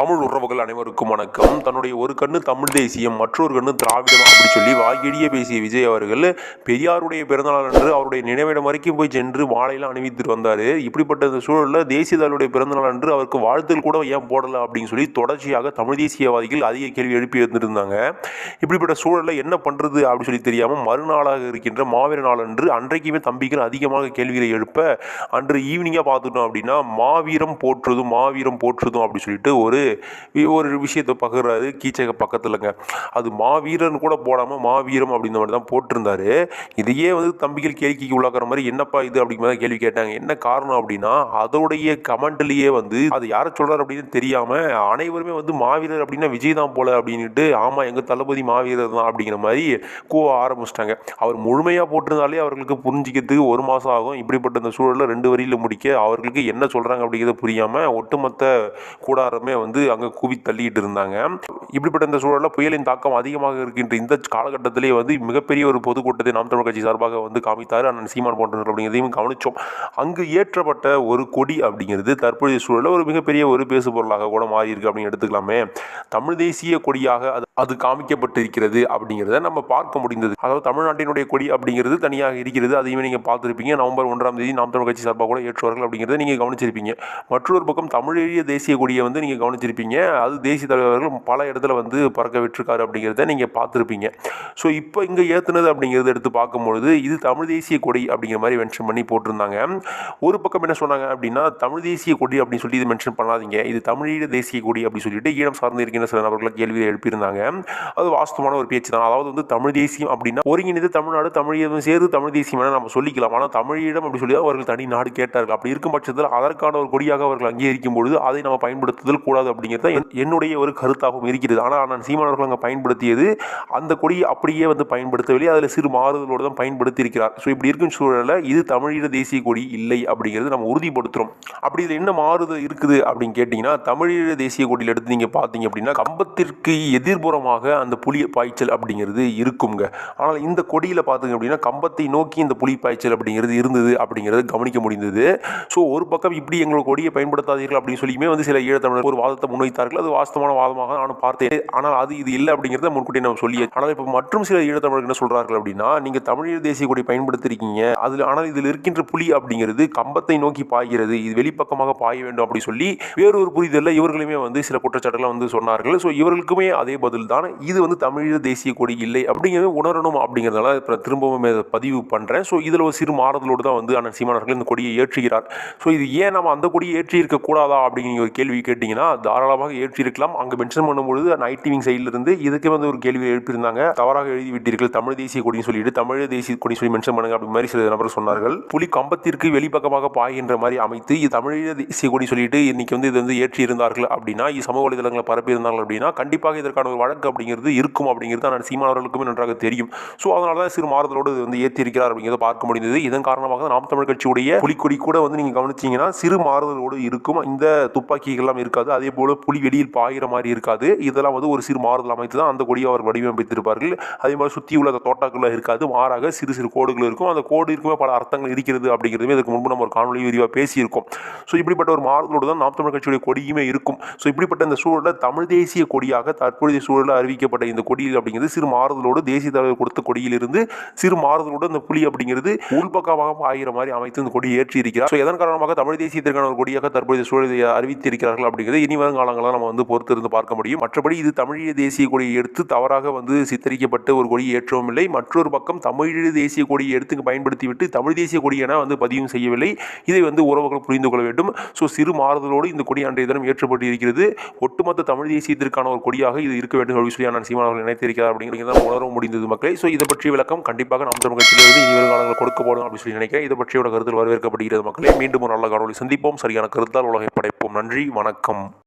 தமிழ் உறவுகள் அனைவருக்கும் வணக்கம். தன்னுடைய ஒரு கண்ணு தமிழ் தேசியம் மற்றொரு கண்ணு திராவிடம் அப்படி சொல்லி வாய்கிடிய பேசிய விஜய் அவர்கள் பெரியாருடைய பிறந்தநாள் அன்று அவருடைய நினைவிடம் வரைக்கும் போய் சென்று மாலையெல்லாம் அணிவித்துட்டு வந்தார். இப்படிப்பட்ட சூழலில் தேசிய தலைவருடைய பிறந்தநாள் அன்று அவருக்கு வாழ்த்துக்கள் கூட ஏன் போடலை அப்படின்னு சொல்லி தொடர்ச்சியாக தமிழ் தேசியவாதிகள் அதிக கேள்வி எழுப்பி இருந்திருந்தாங்க. இப்படிப்பட்ட சூழலில் என்ன பண்ணுறது அப்படின்னு சொல்லி தெரியாமல் மறுநாளாக இருக்கின்ற மாவீர நாள் அன்று அன்றைக்குமே தம்பிகள் அதிகமாக கேள்விகளை எழுப்ப அன்று ஈவினிங்காக பார்த்துட்டோம் அப்படின்னா மாவீரம் போற்றுதும் மாவீரம் போற்றுதும் அப்படின்னு சொல்லிட்டு ஒரு ஒரு விஷயத்தை பகிர்றாரு. கீச்சக பக்கத்துலங்க. அது மாவீரன் கூட போடாமல் மாவீரம் அப்படின்ற மாதிரி தான் போட்டிருந்தாரு. இதையே வந்து தம்பிகள் கேள்விக்கு உள்ளாக்குற மாதிரி என்னப்பா இது அப்படிங்கிற மாதிரி கேள்வி கேட்டாங்க. என்ன காரணம் அப்படின்னா அதோடைய கமெண்ட்லேயே வந்து அது யாரை சொல்கிறார் அப்படின்னு தெரியாமல் அனைவருமே வந்து மாவீரர் அப்படின்னா விஜய் தான் போல அப்படின்ட்டு ஆமாம் எங்கள் தளபதி மாவீரர் தான் அப்படிங்கிற மாதிரி கூவ ஆரம்பிச்சிட்டாங்க. அவர் முழுமையாக போட்டிருந்தாலே அவர்களுக்கு புரிஞ்சிக்கிறதுக்கு ஒரு மாதம் ஆகும். இப்படிப்பட்ட இந்த சூழலில் ரெண்டு வரியில் முடிக்க அவர்களுக்கு என்ன சொல்கிறாங்க அப்படிங்கிறத புரியாமல் ஒட்டுமொத்த கூடாரமே வந்து அங்கே குவி தள்ளிட்டு இருந்தாங்க இப்படிப்பட்ட இந்த சூழலில் புயலின் தாக்கம் அதிகமாக இருக்கின்ற இந்த காலகட்டத்திலே வந்து மிகப்பெரிய ஒரு பொதுக்கூட்டத்தை நாம் தமிழ் கட்சி சார்பாக வந்து காமித்தார். அண்ணன் சீமான் போன்றவர்கள் அப்படிங்கிறதையும் கவனித்தோம் அங்கு ஏற்றப்பட்ட ஒரு கொடி அப்படிங்கிறது தற்போதைய சூழலில் ஒரு மிகப்பெரிய ஒரு பேசு பொருளாக கூட மாறி இருக்கு அப்படின்னு எடுத்துக்கலாமே. தமிழ் தேசிய கொடியாக அது அது காமிக்கப்பட்டிருக்கிறது அப்படிங்கிறத நம்ம பார்க்க முடிந்தது. அதாவது தமிழ்நாட்டினுடைய கொடி அப்படிங்கிறது தனியாக இருக்கிறது. அதையுமே நீங்கள் பார்த்துருப்பீங்க. நவம்பர் ஒன்றாம் தேதி நாம் தமிழ் கட்சி சார்பாக கூட ஏற்றுவார்கள் அப்படிங்கிறத நீங்கள் கவனிச்சிருப்பீங்க. மற்றொரு பக்கம் தமிழெழிய தேசிய கொடியை வந்து நீங்கள் கவனிச்சிருப்பீங்க. அது தேசிய தலைவர்கள் பல இடத்துல வந்து பறக்க விட்டுருக்காரு அப்படிங்கிறத நீங்கள் பார்த்துருப்பீங்க. ஸோ இப்போ இங்கே ஏற்றுனது அப்படிங்கிறத எடுத்து பார்க்கும்பொழுது இது தமிழ் தேசிய கொடி அப்படிங்கிற மாதிரி மென்ஷன் பண்ணி போட்டிருந்தாங்க. ஒரு பக்கம் என்ன சொன்னாங்க அப்படின்னா தமிழ் தேசிய கொடி அப்படின்னு சொல்லி இது மென்ஷன் பண்ணாதீங்க. இது தமிழீழ தேசிய கொடி அப்படின்னு சொல்லிட்டு ஈழம் சார்ந்து இருக்கின்ற சில நபர்களை கேள்வியை எழுப்பியிருந்தாங்க. அது வாஸ்துவமான ஒரு பேச்சு தான். அதாவது வந்து தமிழ் தேசியம் அப்படின்னா ஒருங்கிணைந்து தமிழ்நாடு தமிழீழம் சேர்ந்து தமிழ் தேசியம் என நம்ம சொல்லிக்கலாம். ஆனால் தமிழீழம் அப்படி சொல்லி தான் அவர்கள் தனி நாடு கேட்டார்கள். அப்படி இருக்கும் பட்சத்தில் அதற்கான ஒரு கொடியாக அவர்கள் அங்கீகரிக்கும் பொழுது அதை நம்ம பயன்படுத்துதல் கூடாது அப்படிங்கிறது தான் என்னுடைய ஒரு கருத்தாகவும் இருக்கிறது. ஆனால் நான் சீமானவர்கள் அங்கே பயன்படுத்தியது அந்த கொடியை அப்படியே வந்து பயன்படுத்தவில்லை. அதில் சிறு மாறுதலோடு தான் பயன்படுத்தி இருக்கிறார் ஸோ இப்படி இருக்கும் சூழலில் இது தமிழீழ தேசிய கொடி இல்லை அப்படிங்கிறது நம்ம உறுதிப்படுத்துகிறோம் அப்படி இதில் என்ன மாறுதல் இருக்குது அப்படின்னு கேட்டிங்கன்னா தமிழீழ தேசிய கொடியில் எடுத்து நீங்கள் பார்த்தீங்க அப்படின்னா கம்பத்திற்கு எதிர்ப்பு எதிர்புறமாக அந்த புலி பாய்ச்சல் அப்படிங்கிறது இருக்குங்க. ஆனால் இந்த கொடியில் பார்த்தீங்க அப்படின்னா கம்பத்தை நோக்கி இந்த புலி பாய்ச்சல் அப்படிங்கிறது இருந்தது அப்படிங்கிறது கவனிக்க முடிந்தது. ஸோ ஒரு பக்கம் இப்படி எங்களோட கொடியை பயன்படுத்தாதீர்கள் அப்படின்னு சொல்லியுமே வந்து சில ஈழத்தமிழர் ஒரு வாதத்தை முன்வைத்தார்கள். அது வாஸ்தவமான வாதமாக நானும் பார்த்தேன். ஆனால் அது இது இல்லை அப்படிங்கிறத முன்கூட்டி நம்ம சொல்லி ஆனால் இப்போ மற்றும் சில ஈழத்தமிழர்கள் என்ன சொல்கிறார்கள் அப்படின்னா நீங்கள் தமிழீழ தேசிய கொடி பயன்படுத்திருக்கீங்க. அதில் ஆனால் இதில் இருக்கின்ற புலி அப்படிங்கிறது கம்பத்தை நோக்கி பாய்கிறது. இது வெளிப்பக்கமாக பாய வேண்டும் அப்படி சொல்லி வேறொரு புரிதலில் இவர்களுமே வந்து சில குற்றச்சாட்டுகளை வந்து சொன்னார்கள். ஸோ இவர்களுக்குமே அதே பதில் தான் இது வந்து தமிழ் தேசிய கொடி இல்லை அப்படிங்கிறத உணரணும் அப்படிங்கிறதுனால இப்போ திரும்பவும் பதிவு பண்ணுறேன் ஸோ இதில் ஒரு சிறு மாறுதலோடு தான் வந்து அண்ணன் சீமானவர்கள் இந்த கொடியை ஏற்றுகிறார். ஸோ இது ஏன் நம்ம அந்த கொடியை ஏற்றி இருக்கக்கூடாதா அப்படிங்கிற ஒரு கேள்வி கேட்டிங்கன்னா தாராளமாக ஏற்றி இருக்கலாம் அங்கே மென்ஷன் பண்ணும்பொழுது நைட் டிவிங் சைட்லேருந்து இதுக்கே வந்து ஒரு கேள்வி எழுப்பியிருந்தாங்க. தவறாக எழுதி விட்டீர்கள் தமிழ் தேசிய கொடின்னு சொல்லிட்டு தமிழ் தேசிய கொடி சொல்லி மென்ஷன் பண்ணுங்க அப்படி மாதிரி சில நபர் சொன்னார்கள். புலி கம்பத்திற்கு வெளிப்பக்கமாக பாய்கின்ற மாதிரி அமைத்து இது தமிழீழ தேசிய கொடி சொல்லிட்டு இன்னைக்கு வந்து இது வந்து ஏற்றி இருந்தார்கள் அப்படின்னா இது சமூக வலைதளங்களை பரப்பி இருந்தார்கள் அப்படின்னா கண்டிப்பாக இதற்கான ஒரு வழக்கு அப்படிங்கிறது இருக்கும் அப்படிங்கிறது நான் சீமானவர்களுக்குமே நன்றாக தெரியும். ஸோ அதனால தான் சிறு மாறுதலோடு இது வந்து ஏற்றி இருக்கிறார் அப்படிங்கிறத பார்க்க முடிந்தது. இதன் காரணமாக நாம் தமிழ் கட்சியுடைய புலிக்கொடி கூட வந்து நீங்கள் கவனிச்சீங்கன்னா சிறு மாறுதலோடு இருக்கும். இந்த துப்பாக்கிகள்லாம் இருக்காது. அதே போல் புலி வெளியில் பாயிற மாதிரி இருக்காது. இதெல்லாம் வந்து ஒரு சிறு மாறுதல் அமைத்து தான் அந்த கொடியை அவர் வடிவமைத்திருப்பார்கள். அதே மாதிரி சுற்றி உள்ள அந்த தோட்டாக்கள் இருக்காது. மாறாக சிறு சிறு கோடுகள் இருக்கும். அந்த கோடு இருக்குமே பல அர்த்தங்கள் இருக்கிறது அப்படிங்கிறதுமே இதுக்கு முன்பு நம்ம ஒரு காணொலி விரிவாக பேசியிருக்கோம். ஸோ இப்படிப்பட்ட ஒரு மாறுதலோடு தான் நாம் தமிழ் கட்சியுடைய கொடியுமே இருக்கும். ஸோ இப்படிப்பட்ட இந்த சூழலில் தமிழ் தேசிய கொடியாக தற்போதைய சூழலில் அறிவிக்கப்பட்ட இந்த கொடியில் அப்படிங்கிறது சிறு மாறுதலோடு தேசிய தலைவர் கொடுத்த கொடியிலிருந்து சிறு மாறுதலோடு அந்த புலி அப்படிங்கிறது உள்பக்கமாக ஆகிற மாதிரி அமைத்து இந்த கொடி ஏற்றி இருக்கிறார் ஸோ எதன் காரணமாக தமிழ் தேசியத்திற்கான ஒரு கொடியாக தற்போதைய சூழலை அறிவித்திருக்கிறார்கள் அப்படிங்கிறது இனி வரும் காலங்களில் நம்ம வந்து பொறுத்திருந்து பார்க்க முடியும். மற்றபடி இது தமிழீழ தேசிய கொடியை எடுத்து தவறாக வந்து சித்தரிக்கப்பட்ட ஒரு கொடி ஏற்றவும் இல்லை மற்றொரு பக்கம் தமிழீழ தேசிய கொடியை எடுத்து பயன்படுத்திவிட்டு தமிழ் தேசிய கொடி என வந்து பதிவும் செய்யவில்லை. இதை வந்து உறவுகள் புரிந்து கொள்ள வேண்டும். ஸோ சிறு மாறுதலோடு இந்த கொடி அன்றைய தினம் ஏற்றப்பட்டு இருக்கிறது ஒட்டுமொத்த தமிழ் தேசியத்திற்கான ஒரு கொடியாக இது இருக்க வேண்டும். அப்படின்னு சொல்லி நான் சீமான் அவர்கள் நினைத்திருக்கிறார் அப்படிங்கிறத உணர முடிந்தது மக்களே. ஸோ இதை பற்றிய விளக்கம் கண்டிப்பாக நாம் தமிழ் கட்சியிலிருந்து இனி காலங்கள் கொடுக்கப்படும் அப்படின்னு சொல்லி நினைக்கிறேன். இதை பற்றியோட கருத்தில் வரவேற்கப்படுகிறது மக்களே. மீண்டும் ஒரு நல்ல காணொலி சந்திப்போம். சரியான கருத்தால் உலகை படைப்போம். நன்றி. வணக்கம்.